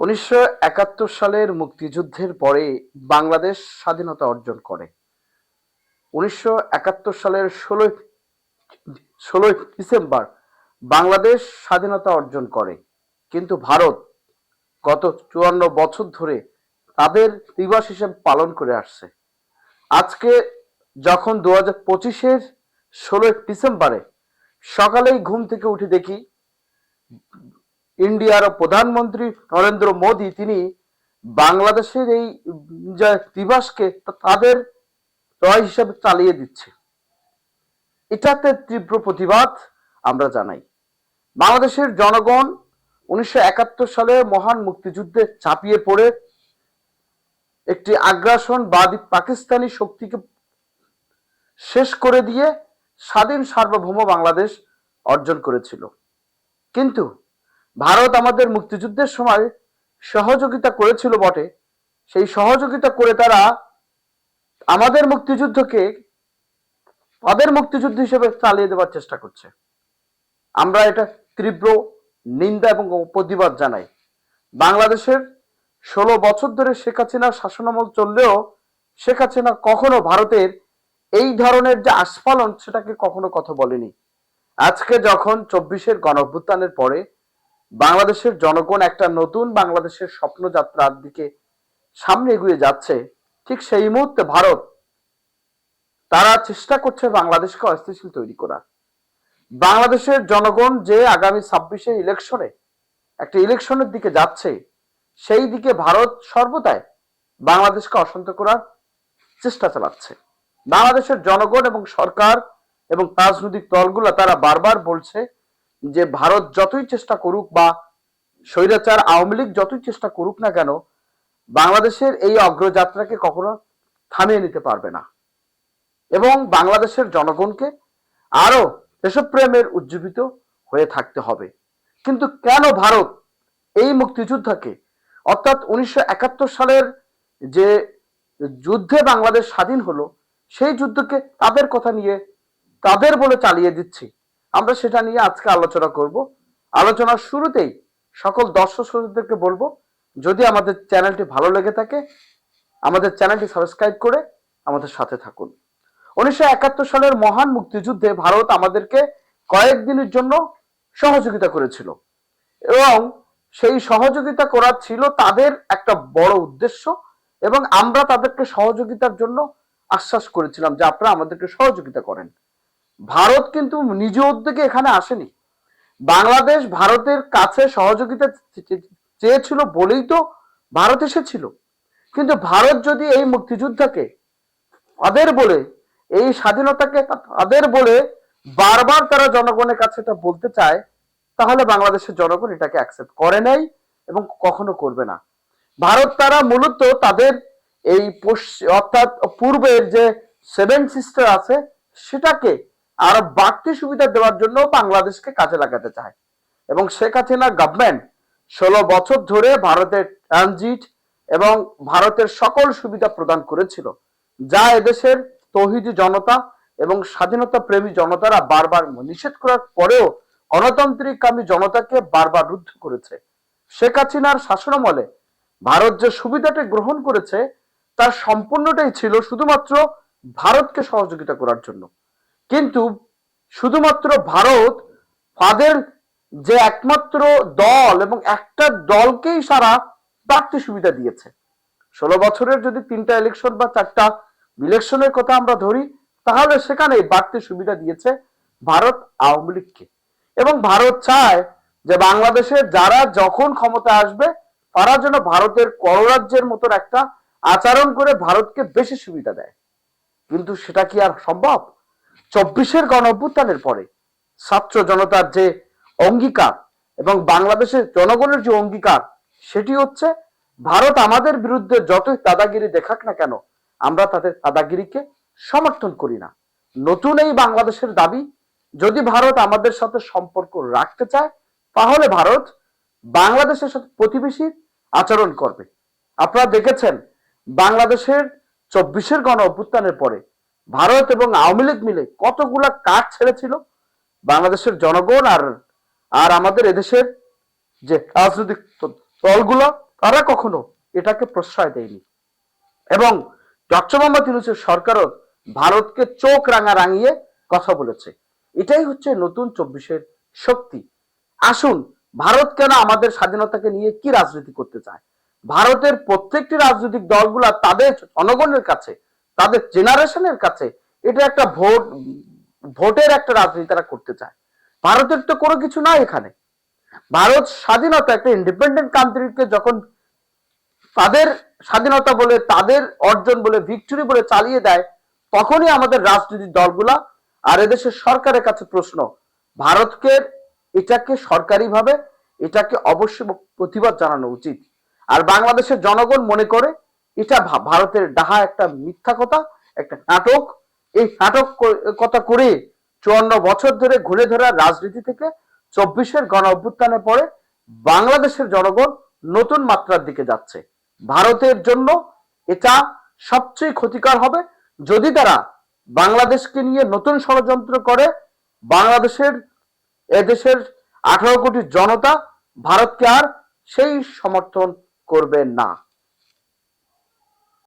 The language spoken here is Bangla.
উনিশশো একাত্তর সালের মুক্তিযুদ্ধের পরে বাংলাদেশ স্বাধীনতা অর্জন করে। উনিশশো একাত্তর সালের ষোলোই ষোলোই ডিসেম্বর বাংলাদেশ স্বাধীনতা অর্জন করে। কিন্তু ভারত গত চুয়ান্ন বছর ধরে তাদের দিবস হিসেবে পালন করে আসছে। আজকে যখন দু হাজার পঁচিশের ষোলোই ডিসেম্বরে সকালেই ঘুম থেকে উঠে দেখি ইন্ডিয়ার প্রধানমন্ত্রী নরেন্দ্র মোদী, তিনি বাংলাদেশের এই দিবসকে তাদের রয় হিসাবে চালিয়ে দিচ্ছে। এটাতে তীব্র প্রতিবাদ আমরা জানাই। বাংলাদেশের জনগণ উনিশশো একাত্তর সালে মহান মুক্তিযুদ্ধে চাপিয়ে পড়ে একটি আগ্রাসন বাদী পাকিস্তানি শক্তিকে শেষ করে দিয়ে স্বাধীন সার্বভৌম বাংলাদেশ অর্জন করেছিল। কিন্তু ভারত আমাদের মুক্তিযুদ্ধের সময় সহযোগিতা করেছিল বটে। সেই সহযোগিতা করে তারা আমাদের মুক্তিযুদ্ধকে তাদের মুক্তিযুদ্ধ হিসেবে চালিয়ে দেওয়ার চেষ্টা করছে। আমরা এটা তীব্র নিন্দা এবং প্রতিবাদ জানাই। বাংলাদেশের ষোলো বছর ধরে শেখ হাসিনার শাসনামল চললেও শেখ হাসিনা কখনো ভারতের এই ধরনের যে আস্ফালন, সেটাকে কখনো কথা বলেনি। আজকে যখন চব্বিশের গণভ্যুত্থানের পরে বাংলাদেশের জনগণ একটা নতুন বাংলাদেশের স্বপ্নযাত্রার দিকে সামনে এগিয়ে যাচ্ছে। ঠিক সেই মুহূর্তে ভারত, তারা চেষ্টা করছে বাংলাদেশকে অস্থিতিশীল তৈরি করার। বাংলাদেশের জনগণ যে আগামী ছাব্বিশে ইলেকশনে একটা ইলেকশনের দিকে যাচ্ছে, সেই দিকে ভারত সর্বদাই বাংলাদেশকে অশান্ত করার চেষ্টা চালাচ্ছে। বাংলাদেশের জনগণ এবং সরকার এবং রাজনৈতিক দলগুলো তারা বারবার বলছে যে ভারত যতই চেষ্টা করুক বা স্বৈরাচার, আওয়ামী লীগ যতই চেষ্টা করুক না কেন, বাংলাদেশের এই অগ্রযাত্রাকে কখনো থামিয়ে নিতে পারবে না। এবং বাংলাদেশের জনগণকে আরও দেশপ্রেমের উজ্জীবিত হয়ে থাকতে হবে। কিন্তু কেন ভারত এই মুক্তিযুদ্ধকে, অর্থাৎ উনিশশো একাত্তর সালের যে যুদ্ধে বাংলাদেশ স্বাধীন হলো, সেই যুদ্ধকে তাদের কথা নিয়ে তাদের বলে চালিয়ে দিচ্ছি? আমরা সেটা নিয়ে আজকে আলোচনা করব। আলোচনার শুরুতেই সকল দর্শক শ্রোতাদেরকে বলব, যদি আমাদের চ্যানেলটি ভালো লেগে থাকে, আমাদের চ্যানেলটি সাবস্ক্রাইব করে আমাদের সাথে থাকুন। উনিশশো একাত্তর সালের মহান মুক্তিযুদ্ধে ভারত আমাদেরকে কয়েকদিনের জন্য সহযোগিতা করেছিল এবং সেই সহযোগিতা করার ছিল তাদের একটা বড় উদ্দেশ্য এবং আমরা তাদেরকে সহযোগিতার জন্য আশ্বাস করেছিলাম যে আপনারা আমাদেরকে সহযোগিতা করেন। ভারত কিন্তু নিজ উদ্যোগে এখানে আসেনি। বাংলাদেশ ভারতের কাছে সহযোগিতা চেয়েছিল বলেই তো ভারত এসেছিল। কিন্তু ভারত যদি এই মুক্তিযুদ্ধকে তাদের বলে, এই স্বাধীনতাকে তাদের বলে বারবার তারা জনগণের কাছে এটা বলতে চায়, তাহলে বাংলাদেশের জনগণ এটাকে অ্যাকসেপ্ট করে নাই এবং কখনো করবে না। ভারত তারা মূলত তাদের এই অর্থাৎ পূর্বের যে সেভেন সিস্টার আছে, সেটাকে আরও বাড়তি সুবিধা দেওয়ার জন্য বাংলাদেশকে কাজে লাগাতে চায়। এবং শেখ হাসিনা গভর্নমেন্ট ষোলো বছর ধরে ভারতের ট্রানজিট এবং ভারতের সকল সুবিধা প্রদান করেছিল, যা এদেশের তহিদি জনতা এবং স্বাধীনতা প্রেমী জনতারা বারবার নিষেধ করার পরেও গণতান্ত্রিককামী জনতাকে বারবার রুদ্ধ করেছে। শেখ হাসিনার শাসনামলে ভারত যে সুবিধাটি গ্রহণ করেছে, তার সম্পূর্ণটাই ছিল শুধুমাত্র ভারতকে সহযোগিতা করার জন্য। কিন্তু শুধুমাত্র ভারত তাদের যে একমাত্র দল এবং একটা দলকেই সারা বাড়তি সুবিধা দিয়েছে। ষোলো বছরের যদি তিনটা ইলেকশন বা চারটা ইলেকশনের কথা আমরা ধরি, তাহলে সেখানে বাড়তি সুবিধা দিয়েছে ভারত আওয়ামী লীগকে। এবং ভারত চায় যে বাংলাদেশে যারা যখন ক্ষমতা আসবে, তারা যেন ভারতের কররাজ্যের মতন একটা আচরণ করে ভারতকে বেশি সুবিধা দেয়। কিন্তু সেটা কি আর সম্ভব? চব্বিশের গণ অভ্যুত্থানের পরে ছাত্র জনতার যে অঙ্গীকার এবং বাংলাদেশের জনগণের যে অঙ্গীকার, সেটি হচ্ছে ভারত আমাদের বিরুদ্ধে যতই দাদাগিরি দেখাক না কেন, আমরা তাদের দাদাগিরিকে সমর্থন করি না। নতুন এই বাংলাদেশের দাবি, যদি ভারত আমাদের সাথে সম্পর্ক রাখতে চায়, তাহলে ভারত বাংলাদেশের সাথে প্রতিবেশী আচরণ করবে। আপনারা দেখেছেন, বাংলাদেশের চব্বিশের গণ অভ্যুত্থানের পরে ভারত এবং আওয়ামী লীগ মিলে কতগুলা কাজ ছেড়েছিল বাংলাদেশের জনগণ আর আর আমাদের এদেশের যে রাজনৈতিক দলগুলো, তারা কখনো এটাকে প্রশ্রয় দেয়নি। এবং ডক্টর মোহাম্মদ ইউনুসের সরকারও ভারতকে চোখ রাঙা রাঙিয়ে কথা বলেছে। এটাই হচ্ছে নতুন চব্বিশের শক্তি। আসুন, ভারত কেন আমাদের স্বাধীনতাকে নিয়ে কি রাজনীতি করতে চায়? ভারতের প্রত্যেকটি রাজনৈতিক দলগুলা তাদের জনগণের কাছে তাদের জেনারেশনের কাছে এটা একটা ভোট, ভোটের একটা রাজনীতি তারা করতে চায়। ভারতের তো কোনো কিছু নাই এখানে। ভারত স্বাধীনতা, একটা ইন্ডিপেন্ডেন্ট কান্ট্রিকে যখন তাদের স্বাধীনতা বলে, তাদের অর্জন বলে ভিক্টরি বলে চালিয়ে দেয়, তখনই আমাদের রাজনৈতিক দলগুলা আর এদেশের সরকারের কাছে প্রশ্ন, ভারতকে এটাকে সরকারিভাবে, এটাকে অবশ্যই প্রতিবাদ জানানো উচিত। আর বাংলাদেশের জনগণ মনে করে এটা ভারতের ডাহা একটা মিথ্যা কথা, একটা নাটক। এই নাটক কথা করে চুয়ান্ন বছর ধরে ঘুরে ধরা রাজনীতি থেকে চব্বিশের গণ অভ্যুত্থানের পরে বাংলাদেশের জনগণ নতুন মাত্রার দিকে যাচ্ছে। ভারতের জন্য এটা সবচেয়ে ক্ষতিকর হবে। যদি তারা বাংলাদেশকে নিয়ে নতুন ষড়যন্ত্র করে, বাংলাদেশের, এদেশের আঠারো কোটি জনতা ভারতকে আর সেই সমর্থন করবে না।